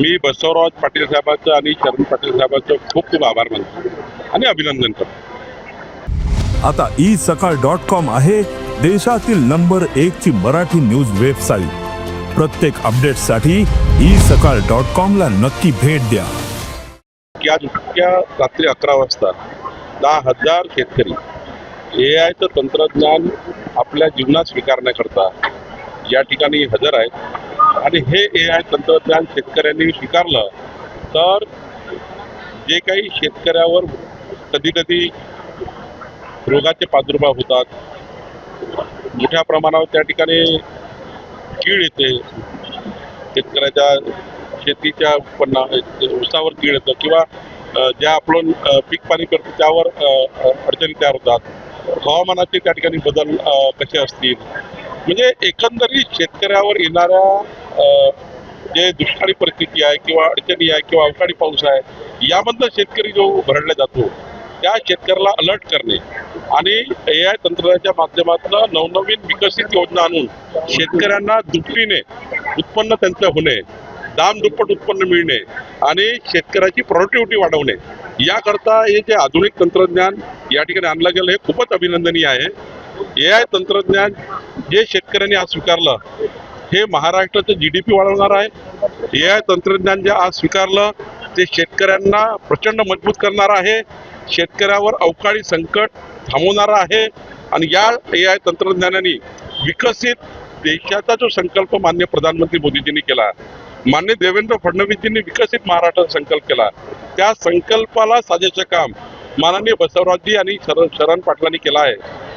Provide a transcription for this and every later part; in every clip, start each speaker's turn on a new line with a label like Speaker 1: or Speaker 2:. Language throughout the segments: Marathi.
Speaker 1: मी बसवराज पाटील साहेबांचं आणि शरण पाटील साहेबांचं खूप खूप आभार मानतो आणि अभिनंदन करतो.
Speaker 2: आता ई सकाळ डॉट कॉम आहे देशातील नंबर एक ची मराठी न्यूज वेबसाईट प्रत्येक अपडेटसाठी ई सकाळ डॉट कॉम ला नक्की भेट द्या.
Speaker 1: की आज इतक्या रात्री अकरा वाजता दहा हजार शेतकरी ए आयचं तंत्रज्ञान आपल्या जीवनात स्वीकारण्याकरता या ठिकाणी हजर आहेत. आणि हे ए आय तंत्रज्ञान शेतकऱ्यांनी स्वीकारलं तर जे काही शेतकऱ्यावर कधी कधी रोगाचे प्रादुर्भाव होतात. मोठ्या प्रमाणावर त्या ठिकाणी कीड येते. शेतकऱ्याच्या शेतीच्या उत्पन्ना उसावर कीड येतं किंवा ज्या आपण पीक पाणी करतो त्यावर अडचणी तयार होतात. हवामानाचे त्या ठिकाणी बदल कसे असतील? म्हणजे एकंदरीत शेतकऱ्यावर येणाऱ्या जे दुष्काळी परिस्थिती आहे किंवा अडचणी आहे किंवा अवकाळी पाऊस आहे यामधनं शेतकरी जो भरडला जातो त्या शेतकऱ्याला अलर्ट करणे आणि ए आय तंत्रज्ञानाच्या माध्यमातून नवनवीन विकसित योजना आणून शेतकऱ्यांना दुपटीने उत्पन्न त्यांचं होणे दाम दुप्पट उत्पन्न मिळणे आणि शेतकऱ्याची प्रोडक्टिव्हिटी वाढवणे याकरता हे जे आधुनिक तंत्रज्ञान या ठिकाणी आणलं गेलं हे खूपच अभिनंदनीय आहे. ए आय तंत्रज्ञान जे शेतकऱ्यांनी आज स्वीकारलं हे महाराष्ट्राचं जी डी पी वाढवणार आहे ए आय तंत्रज्ञान जे आज स्वीकारलं ते शेतकऱ्यांना प्रचंड मजबूत करणार आहे शेतकऱ्यावर अवकाळी संकट थांबवणारं आहे आणि या ए आय तंत्रज्ञानाने विकसित देशाचा जो संकल्प मान्य प्रधानमंत्री मोदीजींनी केला मान्य देवेंद्र फडणवीसजींनी विकसित महाराष्ट्राचा संकल्प केला त्या संकल्पाला साजेचं काम माननीय बसवराजजी आणि शरण शरण पाटलांनी केलं आहे.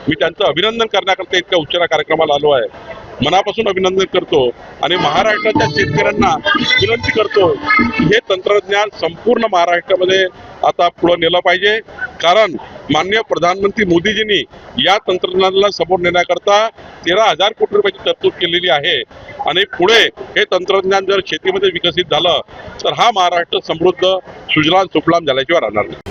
Speaker 1: मी त्यांचं अभिनंदन करण्याकरता इतक्या उच्चारा कार्यक्रमाला आलो आहे. मनापासून अभिनंदन करतो आणि महाराष्ट्राच्या शेतकऱ्यांना विनंती करतो की हे तंत्रज्ञान संपूर्ण महाराष्ट्रामध्ये आता पुढे नेलं पाहिजे. कारण माननीय प्रधानमंत्री मोदीजींनी या तंत्रज्ञानाला समोर नेण्याकरता तेरा हजार कोटी रुपयाची तरतूद केलेली आहे. आणि पुढे हे तंत्रज्ञान जर शेतीमध्ये विकसित झालं तर हा महाराष्ट्र समृद्ध सुजलाम सुफलाम झाल्याशिवाय राहणार नाही.